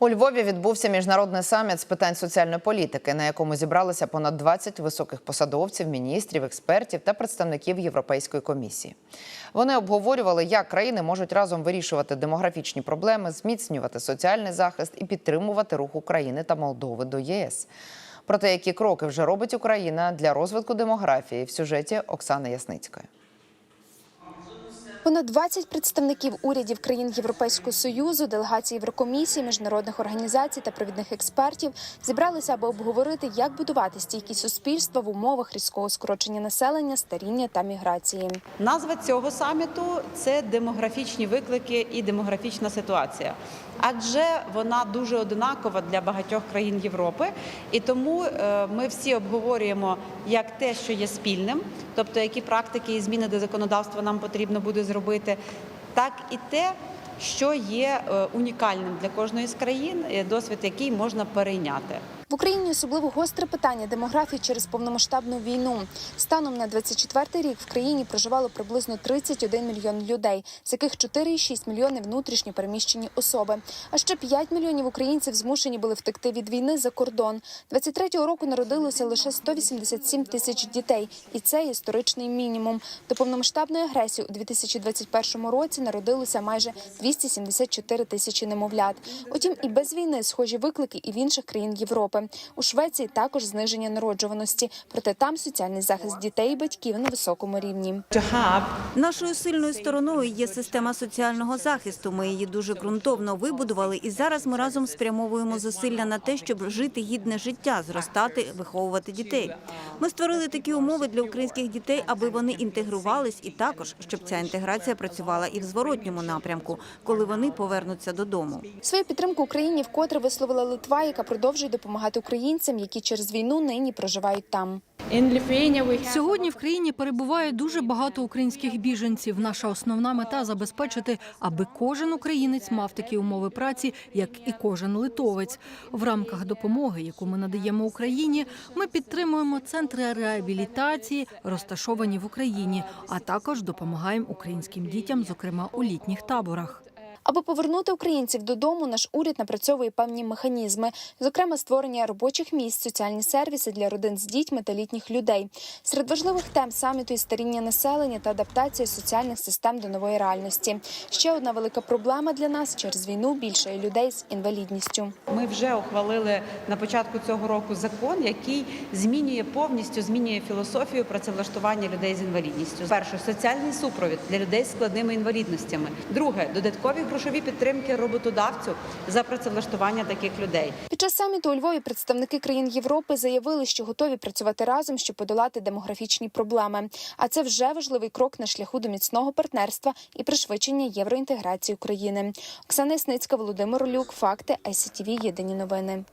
У Львові відбувся міжнародний саміт з питань соціальної політики, на якому зібралося понад 20 високих посадовців, міністрів, експертів та представників Європейської комісії. Вони обговорювали, як країни можуть разом вирішувати демографічні проблеми, зміцнювати соціальний захист і підтримувати рух України та Молдови до ЄС. Про те, які кроки вже робить Україна для розвитку демографії в сюжеті Оксани Ясницької. Понад 20 представників урядів країн Європейського союзу, делегацій Єврокомісії, міжнародних організацій та провідних експертів зібралися, аби обговорити, як будувати стійкість суспільства в умовах різкого скорочення населення, старіння та міграції. Назва цього саміту це демографічні виклики і демографічна ситуація. Адже вона дуже одинакова для багатьох країн Європи, і тому е, ми всі обговорюємо як те, що є спільним, тобто які практики і зміни до законодавства нам потрібно буде зробити, так і те, що є е, унікальним для кожної з країн, е, досвід який можна перейняти. В Україні особливо гостре питання демографії через повномасштабну війну. Станом на 24 рік в країні проживало приблизно 31 мільйон людей, з яких 4,6 мільйони внутрішньо переміщені особи. А ще 5 мільйонів українців змушені були втекти від війни за кордон. 23-го року народилося лише 187 тисяч дітей, і це історичний мінімум. До повномасштабної агресії у 2021 році народилося майже 274 тисячі немовлят. Утім, і без війни схожі виклики і в інших країн Європи. У Швеції також зниження народжуваності, проте там соціальний захист дітей і батьків на високому рівні. Нашою сильною стороною є система соціального захисту. Ми її дуже ґрунтовно вибудували, і зараз ми разом спрямовуємо зусилля на те, щоб жити гідне життя, зростати, виховувати дітей. Ми створили такі умови для українських дітей, аби вони інтегрувались, і також щоб ця інтеграція працювала і в зворотньому напрямку, коли вони повернуться додому. Свою підтримку Україні вкотре висловила Литва, яка продовжує допомагати українцям, які через війну нині проживають там. Сьогодні в країні перебуває дуже багато українських біженців. Наша основна мета забезпечити, аби кожен українець мав такі умови праці, як і кожен литовець. В рамках допомоги, яку ми надаємо Україні, ми підтримуємо центри реабілітації, розташовані в Україні, а також допомагаємо українським дітям, зокрема у літніх таборах. Аби повернути українців додому, наш уряд напрацьовує певні механізми, зокрема створення робочих місць, соціальні сервіси для родин з дітьми та літніх людей. Серед важливих тем саміту і старіння населення та адаптація соціальних систем до нової реальності. Ще одна велика проблема для нас через війну більше людей з інвалідністю. Ми вже ухвалили на початку цього року закон, який змінює повністю змінює філософію працевлаштування людей з інвалідністю. Перше соціальний супровід для людей з складними інвалідностями. Друге додаткові грошові підтримки роботодавцю за працевлаштування таких людей. Під час саміту у Львові представники країн Європи заявили, що готові працювати разом, щоб подолати демографічні проблеми. А це вже важливий крок на шляху до міцного партнерства і пришвидшення євроінтеграції України. Оксана Ясницька, Володимир Люк, факти ICTV, Єдині новини.